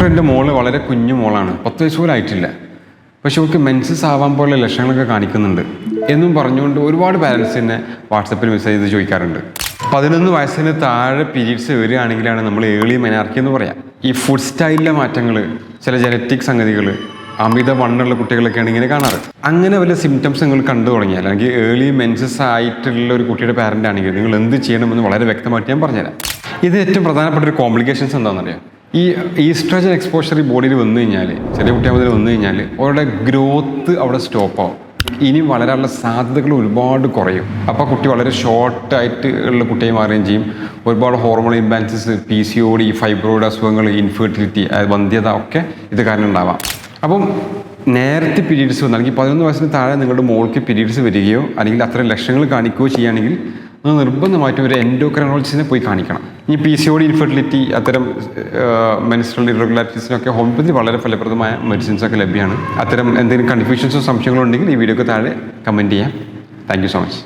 Doctor എന്റെ മോൾ വളരെ കുഞ്ഞു മോളാണ്. പത്ത് വയസ്സ് പോലും ആയിട്ടില്ല. പക്ഷെ അവൾക്ക് മെൻസസ് ആവാൻ പോലെ ലക്ഷണങ്ങളൊക്കെ കാണിക്കുന്നുണ്ട്. എന്നും പറഞ്ഞുകൊണ്ട് ഒരുപാട് പാരൻസ് തന്നെ വാട്സപ്പിൽ മെസ്സേജ് ചെയ്ത് ചോദിക്കാറുണ്ട്. പതിനൊന്ന് വയസ്സിന് താഴെ പീരീഡ്സ് വരികയാണെങ്കിലാണ് നമ്മൾ ഏളി മെനാർക്കി എന്ന് പറയാം. ഈ ഫുഡ് സ്റ്റൈലിലെ മാറ്റങ്ങൾ ചില ജനറ്റിക് സംഗതികൾ അമിത വണ്ണുള്ള കുട്ടികളൊക്കെയാണ് ഇങ്ങനെ കാണാറ്. അങ്ങനെ വല്ല സിംറ്റംസ് നിങ്ങൾ കണ്ടു തുടങ്ങിയാൽ അല്ലെങ്കിൽ ഏർലി മെൻസസ് ആയിട്ടുള്ള ഒരു കുട്ടിയുടെ പാരന്റ് ആണെങ്കിൽ നിങ്ങൾ എന്ത് ചെയ്യണമെന്ന് വളരെ വ്യക്തമായിട്ട് ഞാൻ പറഞ്ഞുതരാം. ഇത് ഏറ്റവും പ്രധാനപ്പെട്ട ഒരു കോംപ്ലിക്കേഷൻസ് എന്താണെന്നറിയാം? ഈ ഈസ്ട്രജൻ എക്സ്പോഷർ ഈ ബോഡിയിൽ വന്നു കഴിഞ്ഞാൽ ചെറിയ കുട്ടിയാൽ മുതൽ വന്നു കഴിഞ്ഞാൽ അവരുടെ ഗ്രോത്ത് അവിടെ സ്റ്റോപ്പ് ആവും. ഇനി വളരാനുള്ള സാധ്യതകൾ ഒരുപാട് കുറയും. അപ്പോൾ കുട്ടി വളരെ ഷോർട്ടായിട്ട് ഉള്ള കുട്ടിയെ മാറുകയും ചെയ്യും. ഒരുപാട് hormone imbalances P C O D fibroid അസുഖങ്ങൾ ഇൻഫെർട്ടിലിറ്റി വന്ധ്യത ഒക്കെ ഇത് കാരണം ഉണ്ടാവാം. അപ്പം നേരത്തെ പീരീഡ്സ് വന്നു അല്ലെങ്കിൽ പതിനൊന്ന് വയസ്സിന് താഴെ നിങ്ങളുടെ മോൾക്ക് പീരീഡ്സ് വരികയോ അല്ലെങ്കിൽ അത്തരം ലക്ഷണങ്ങൾ കാണിക്കുകയോ ചെയ്യുകയാണെങ്കിൽ നിങ്ങൾ നിർബന്ധമായിട്ടും ഒരു എൻഡോക്രനോളജിസിനെ പോയി കാണിക്കണം. ഈ P C O D infertility അത്തരം മെൻസ്ട്രൽ ഇറഗുലാരിറ്റീസിനൊക്കെ ഹോമിയോപ്പതി വളരെ ഫലപ്രദമായ മെഡിസിൻസ് ഒക്കെ ലഭ്യമാണ്. അത്തരം എന്തെങ്കിലും കൺഫ്യൂഷൻസോ സംശയങ്ങളോ ഉണ്ടെങ്കിൽ ഈ വീഡിയോക്ക് താഴെ കമന്റ് ചെയ്യാം. Thank so much